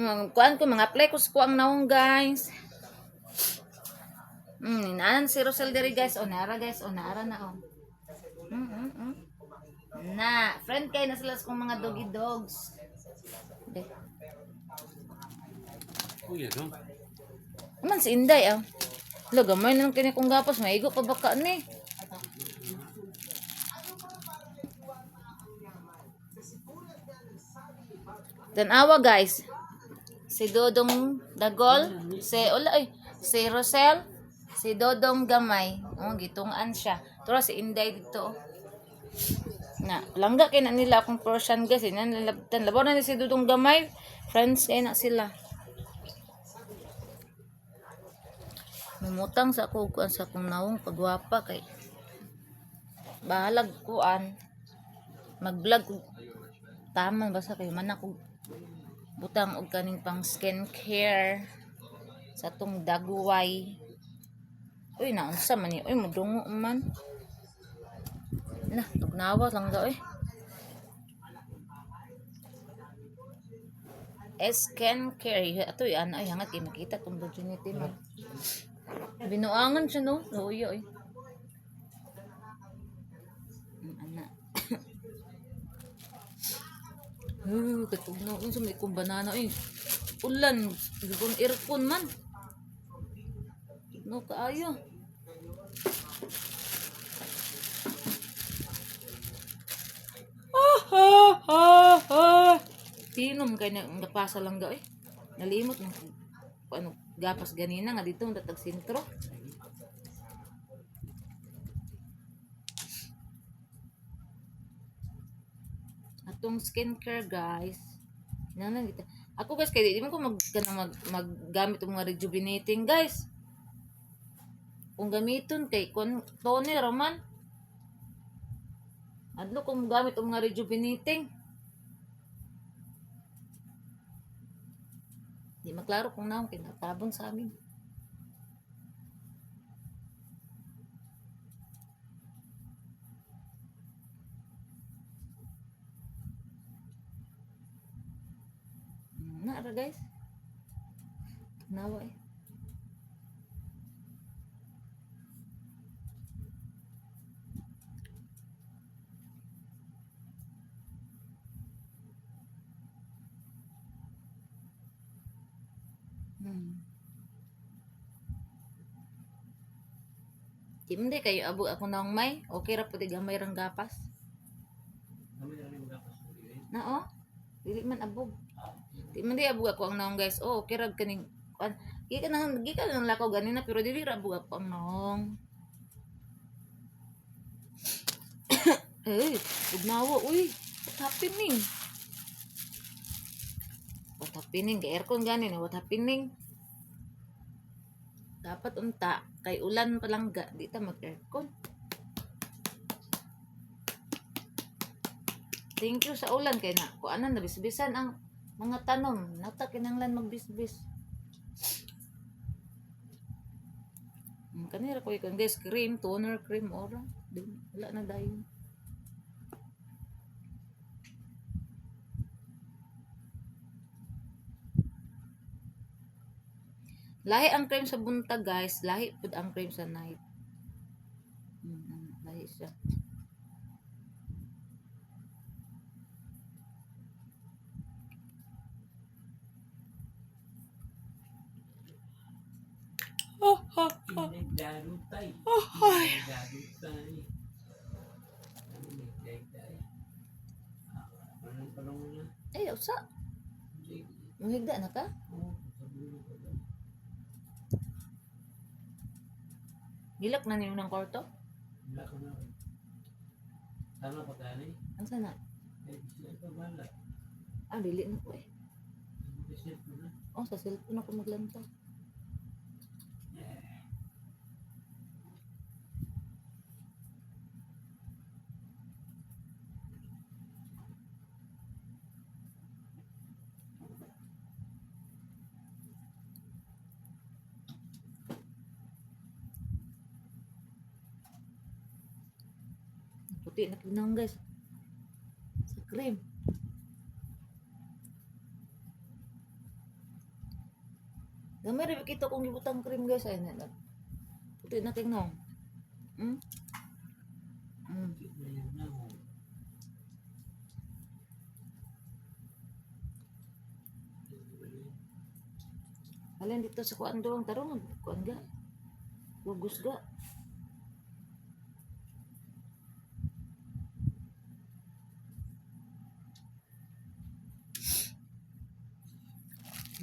Mga kuan ko mga plekos ko ang naong guys. Mm, naan si Rosel diri guys. O nara guys, o nara na o. Mm, mm, mm. Na, friend kay na sila sa kong mga doggy dogs. De. Kuya, no? Man si Inday ah. Lo gamay nang kini kong gapos maigo pa baka ni. Tanawa guys. Si Dodong Dagol, si ula ay, si Rosel, si Dodong Gamay. Oh, gitungan siya. Turo si Inday dito. Na, langga kay na nila akong Persian guys. Yan, lalabtan. Labaw na ni si Dodong Gamay. Friends kay na sila. Mamutang sa ako kuan sa akong nawong pagwapa kay bahalag kuan mag-vlog ko taman basta kay man ako butang og kaning pang skincare sa tong daguway. Uy naunsa man ni? Uy mudungo man. Na tugnawa lang ga uy skincare ato yan ay hangat kay makita tong virginity mo. Binuangan siya, no? Luya, eh. Ang ana. Uh, katog na. Unsa may kong banana, eh. Ulan. Bigong aircon man. No, kaayo. Ah, ah, ah, ah. Pinom kay na napasa lang ga eh. Nalimot ng ano gapas ganina nga dito ang tatag sentro. Atong skincare guys. Nana kita. Ako guys kay di man ko mag mag, maggamit mga rejuvenating guys. Kung gamiton kay kon toner man. Adlo kung gamit og mga rejuvenating. Di maklaro kung naon kinatabon sa amin. Hmm, Naara guys. Nawa eh. Hmm. Di man di kayo abog ako nang may. Okay ra pud gamay rang gapas. Na oh. Dili man abog. Di man di abog ako ang naong guys. Oh, ra kaning kuan. Gi nang gi ka nang lakaw ganina pero dili ra abog ako ang naong. Eh, ugnawa uy. What happening? What happening? Kay aircon ganin, what happening? Dapat unta, kay ulan pa lang ga, di ta mag-aircon. Thank you sa ulan kay na, kuanan na bisbisan ang mga tanom. Nata kinanglan magbisbis. Hmm, kanira ko ikang guys, cream, toner, cream, ora. Wala na dayon. Lahi ang cream sa buntag, guys. Lahi pud ang cream sa night. Mm, mm, lahi siya. Nagdarutay. Anong tanong mo na? Ay, usa. Muhigda na ka? Gilak na niyo ng kwarto? Wala ko na. Tama pa tani? Ang sana? Eh, sila pa bala. Ah, dili na ko eh. Oh, sa cellphone ako maglanta. Puti na guys. Sa cream. Gamay rin kita kung gibutang cream guys ay na. Puti na king naong. Hmm? Hmm. Alin dito sa kuan doon tarong kuan ga. Gugus ga.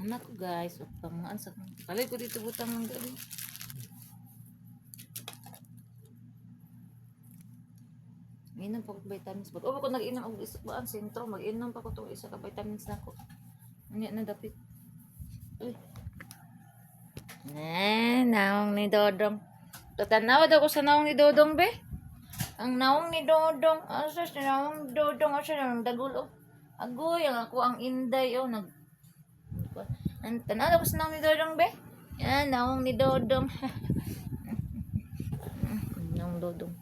Anak ko guys, pamaan sa Kalay ko dito butang ng gabi. Inom pa ko vitamins. Pag ubo ko nag-inom og isa kuan sentro, mag-inom pa ko tong isa ka vitamins na ko. Anya na dapit. Uy. Eh, naong ni Dodong. Tatanawa daw ko sa naong ni Dodong, be. Ang naong ni Dodong. Asa sa naong Dodong? Asa na ng dagulo? Agoy, ang ako ang inday, oh. Nag... Ang ko sa naong ni Dodong, be. Yan, naong ni Dodong. naong Dodong.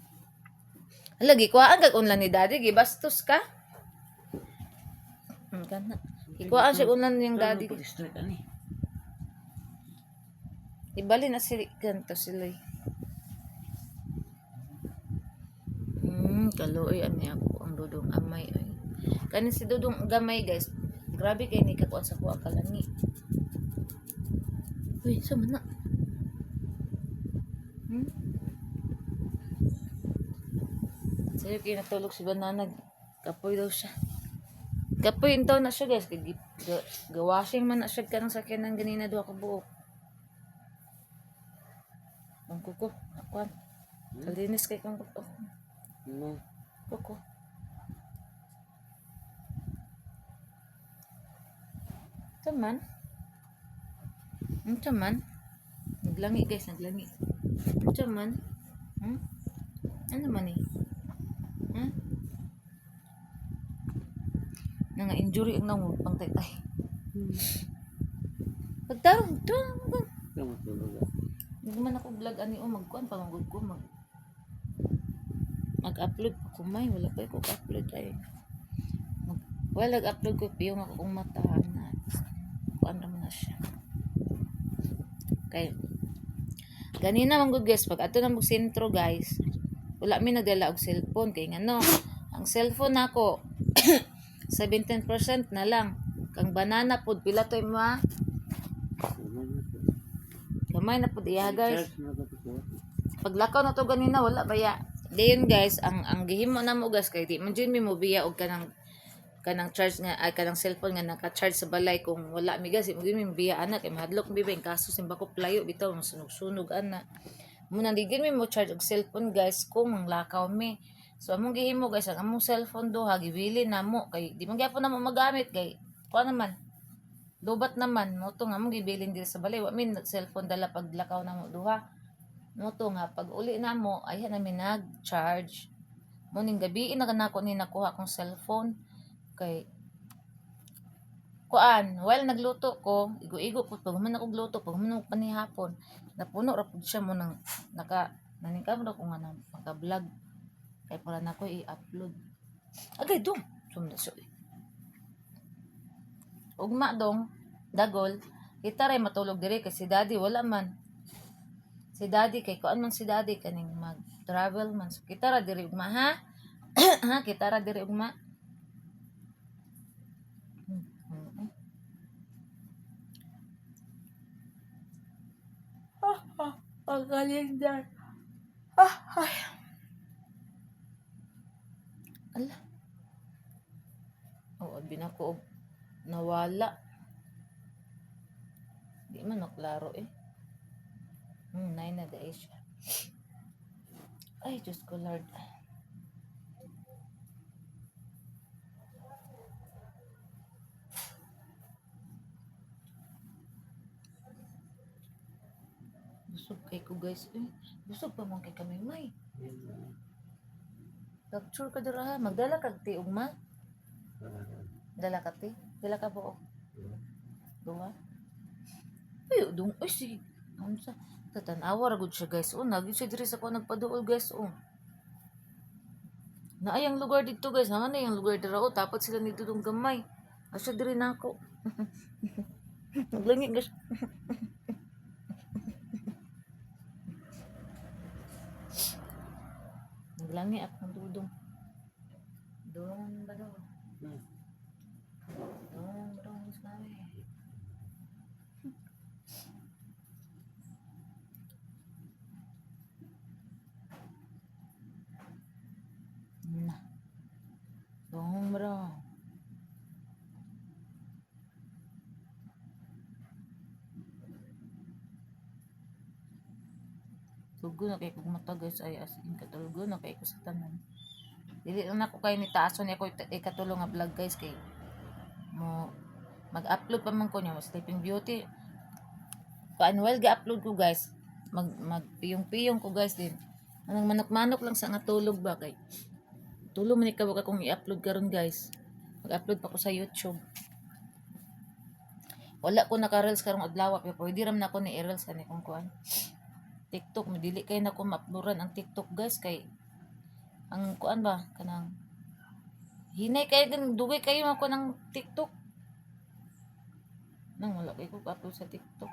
Lagi ko ang unlan ni daddy, gibastos ka. Hmm, kana. Ikuhaan siya unlan yung daddy. Ibali na si ganito sila eh. Hmm, kaluoy ani ako ang dudong amay ay. Kani si dudong gamay guys. Grabe kay ni kakuan sa kuha kalani. Uy, sa mana? Hmm? Sa'yo kayo natulog si Banana. Kapoy daw siya. Kapoy daw na siya guys. Kaya Gawashing man na siya ka ng sakyan ng ganina doon ka buok. Ang kuko, akuan. Kalinis kay kang kuko. No. Kuko. Ang taman. Naglangi guys, naglangi. Ang taman. Hmm? Ano man eh? Hmm? Nanga injury ang nangu pang tay-tay. Pagtarong, ito. Kamu tulog. Hindi man ako vlog ani o magkuan pamangod ko mag mag-upload ako may wala pa ko upload ay mag, wala nag-upload ko piyo nga akong matahan na na siya. Kay ganina man good guys pag ato na mag sentro guys wala mi nagdala og cellphone. Kay ngano ang cellphone nako 17% na lang. Kang banana pod pila to ma gamay na pod iya guys. Na paglakaw na to ganina wala baya dayon guys ang ang gihimo na mo guys kay di man jud mi mo biya og kanang kanang charge nga ay kanang cellphone nga naka-charge sa balay kung wala mi guys mo mi biya ana kay mahadlok mi ba yung kaso simba ko playo bitaw sunog-sunog ana mo nang digin mi mo charge og cellphone guys kung manglakaw mi so among gihimo guys ang among cellphone do ha giwili na mo kay di man gyapon na mo magamit kay kuha naman Lubat naman, mo to nga mong gibilin dito sa balay. Wa min cellphone dala paglakaw na mo duha. Mo to nga pag uli na mo, ayan namin nag-charge. Mo ning gabi na kanako ni nakuha kong cellphone kay kuan, while nagluto ko, igo-igo po pag man ako gluto, pag man ako panihapon, napuno ra pud siya mo nang naka naning mo ko nga na maka-vlog. Kay para nako i-upload. Agay dong, sumna eh. Ugma dong, dagol, kita rin matulog diri kasi si daddy wala man. Si daddy kay kuan man si daddy kaning mag travel man. So, kita ra diri ugma ha? ha, kita ra diri ugma. Ah, ah, ang kalendar. Ah, ay. Ala. Oo, binako og nawala. Di man naklaro eh. Hmm, nine na dahil siya. Ay, Diyos ko, Lord. Busog kay ko guys eh. Busog pa mo kay kami may. Lecture ka dira ha. Magdala kag ti ugma. Dala ka ti. Dala ka buok. Duha. Ay, dung, ay, sige. Ano sa, tatanawa ra gud siya guys. Oh, nagin siya diri sa ko nagpaduol guys. Oh. Naayang lugar dito guys. Nga na yung lugar dira. Oh, tapat sila nito dong gamay. Asya diri na ako. Naglangi guys. Naglangi ako ng dudong. Doon ba daw? Hmm. Doon ba daw mas kami? Na. Doon ba daw? Tugo na kay kog mata guys ay as in katulgo na kay ko sa tanan. Dili lang ako kay ni taason ako ikatulong nga vlog guys kay mo mag-upload pa man ko niya Sleeping Beauty. Paano well ga-upload ko guys. Mag mag piyong-piyong ko guys din. Anong manok-manok lang sa nga tulog ba kay. Tulog man ikaw akong i-upload karon guys. Mag-upload pa ko sa YouTube. Wala ko naka-reels karong adlaw pero pwede ram na ako ni i-reels kani kung kuan. TikTok, madili kay na ko ma-uploadan ang TikTok guys kay ang kuan ba kanang hinay kay gan dugay kayo ako ng TikTok. Nang wala kay ko upload sa TikTok.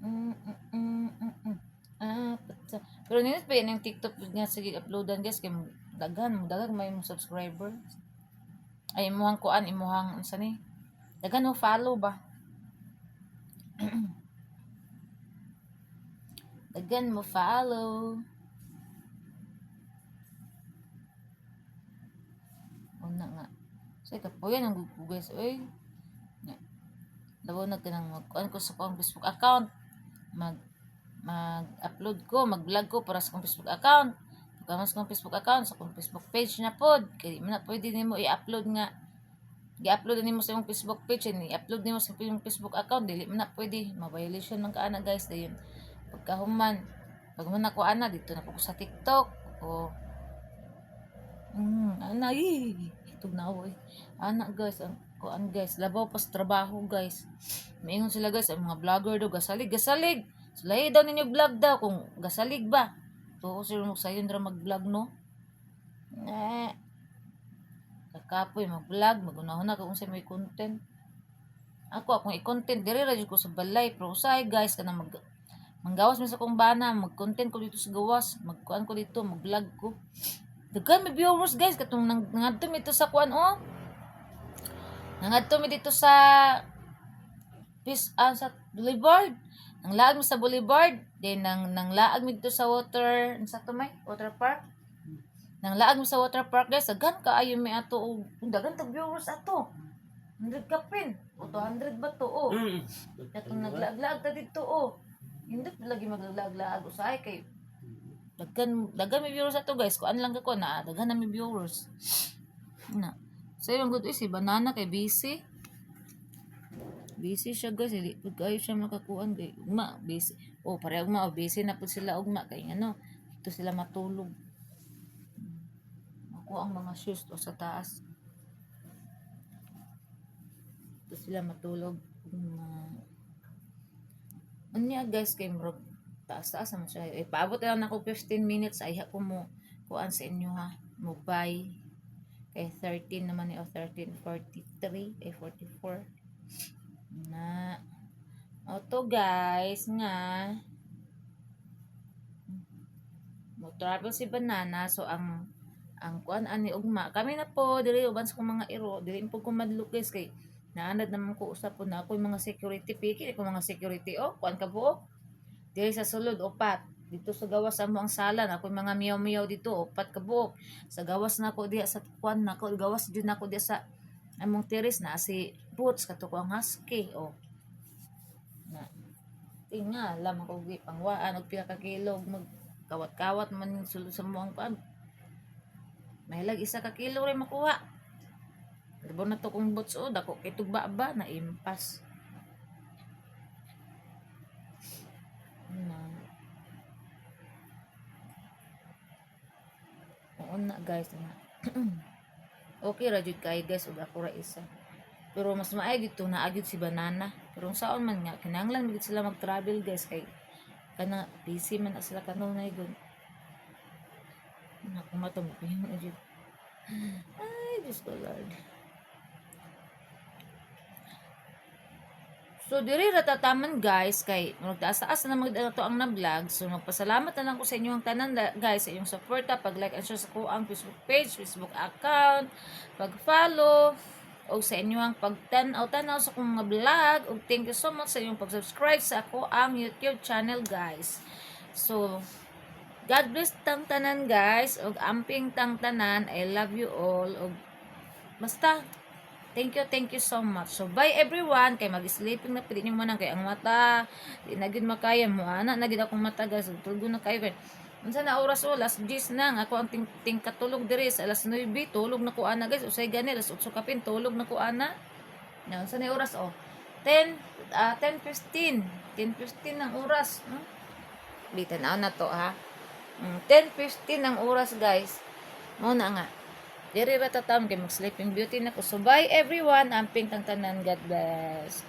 Mm, mm, mm, mm, mm. Ah, patsa. Pero nilis pa yan yung TikTok nga sige uploadan guys kay daghan mo daghan may mo subscriber. Ay imuhang kuan imuhang unsa ni? Daghan mo follow ba? Daghan mo follow. Una nga. So, kapuyan ang gugugas. Uy. Labaw na ka nang mag-kuhan ko sa akong Facebook account. Mag mag-upload ko, mag-vlog ko para sa akong Facebook account. Pagkamas kong Facebook account, sa akong Facebook page na pod. Kaya man pwede nimo i-upload nga i-upload nimo sa imong Facebook page and i-upload nimo sa imong Facebook account dili man na pwede ma-violation man ka ana guys dayon pagkahuman pag man ako ana dito na po ko sa TikTok. O mm, ana eh itog na ako eh. Ana guys ang kuan guys labaw pa sa trabaho guys. Maingon sila guys ang mga vlogger daw gasalig gasalig. Sulay daw ninyo vlog daw kung gasalig ba? To sila mo sayon ra mag-vlog no? Eh kakapoy mag-vlog magunahon na kung sa may content. Ako akong i-content diri ra ko sa balay pero usay guys kana mag manggawas mi sa kong bana mag-content ko dito sa gawas magkuan ko dito mag-vlog ko daghan may viewers guys katong nang nangadto mi dito sa kuan oh nangadto mi dito sa pis ah, sa boulevard nang laag mi sa boulevard then nang nang laag mi dito sa water sa to may water park nang laag mo sa water park guys, daghan ka ayo mi ato og daghan tag viewers ato. 100 ka pin. O 200 ba to o? Hmm. Katong naglaag-laag ta dito o. Hindi lagi maglaag-laag usay kay daghan daghan mi viewers ato guys. Kuan lang ko na daghan na mi viewers. Na. So yung good is banana kay busy. Busy siya guys, hindi pud kayo siya makakuan kay ugma busy. Oh, pareho ugma oh, busy na pud sila ugma kay ano, ito sila matulog. Ako ang mga shoes to sa taas. Ito sila matulog. Mga... Ano niya guys, kay murag taas-taas naman siya. Eh, paabot lang ako 15 minutes. Ay, ko mo kuan sa inyo ha. Mo buy. Kay 13 naman ni o 13, 43, eh 44. Na. O guys, nga. Mo travel si Banana. So, ang ang kuan ani ugma kami na po dili uban sa mga iro dili po ko madlok guys kay naanad naman ko usap po na ako yung mga security piki ko mga security oh kuan ka buok dili sa sulod opat dito sa gawas sa mo ang sala na ako yung mga miyaw miyaw dito opat ka buok sa gawas na ako diya sa kuan na ko gawas jud na ako diya sa among terrace na si boots kato ko ang husky oh. Na tinga lamang ko gi pangwaan og pila ka kilo mag kawat-kawat man sulod sa mo ang kuan Mahilag isa ka kilo rin makuha. Libo na to kong boots o, dako kay tugba ba na impas. Na. Oo na guys na. okay ra jud kay guys ug ako ra isa. Pero mas maay dito na agid si banana. Pero saon man nga kinahanglan gid sila mag-travel guys kay kana busy man na sila kanunay gud. Naku, matamo ko yung agad. Ay, Diyos ko, Lord. So, diri ratataman guys, kay magtaas-taas na mag to ang na-vlog. So, magpasalamat na lang ko sa inyo ang tanan guys, sa inyong suporta, pag-like and share sa ko ang Facebook page, Facebook account, pag-follow, o sa inyo ang pagtanaw-tanaw sa kong mga vlog. O thank you so much sa inyong pag-subscribe sa ako ang YouTube channel guys. So, God bless tang tanan guys, og amping tang tanan. I love you all. Og basta Thank you, thank you so much. So, bye everyone. Kay mag-sleeping na pili niyo man kay ang mata. Di na gid makaya mo. Ana na gid akong mata guys. Tulgo na kayo kay. Unsa na oras o alas 10 na ako ang ting, ting katulog diri sa alas 9 tulog na ko ana guys. Usay gani alas 8 kapin tulog na ko ana. Na unsa na oras o? 10 ah 10:15. 10:15 ang oras, no? Bitan na to ha. Mm, 10:15 ang oras guys. Mo na nga. Diri ra tatam kay mag sleeping beauty na ko. So bye everyone. Amping tang tanan. God bless.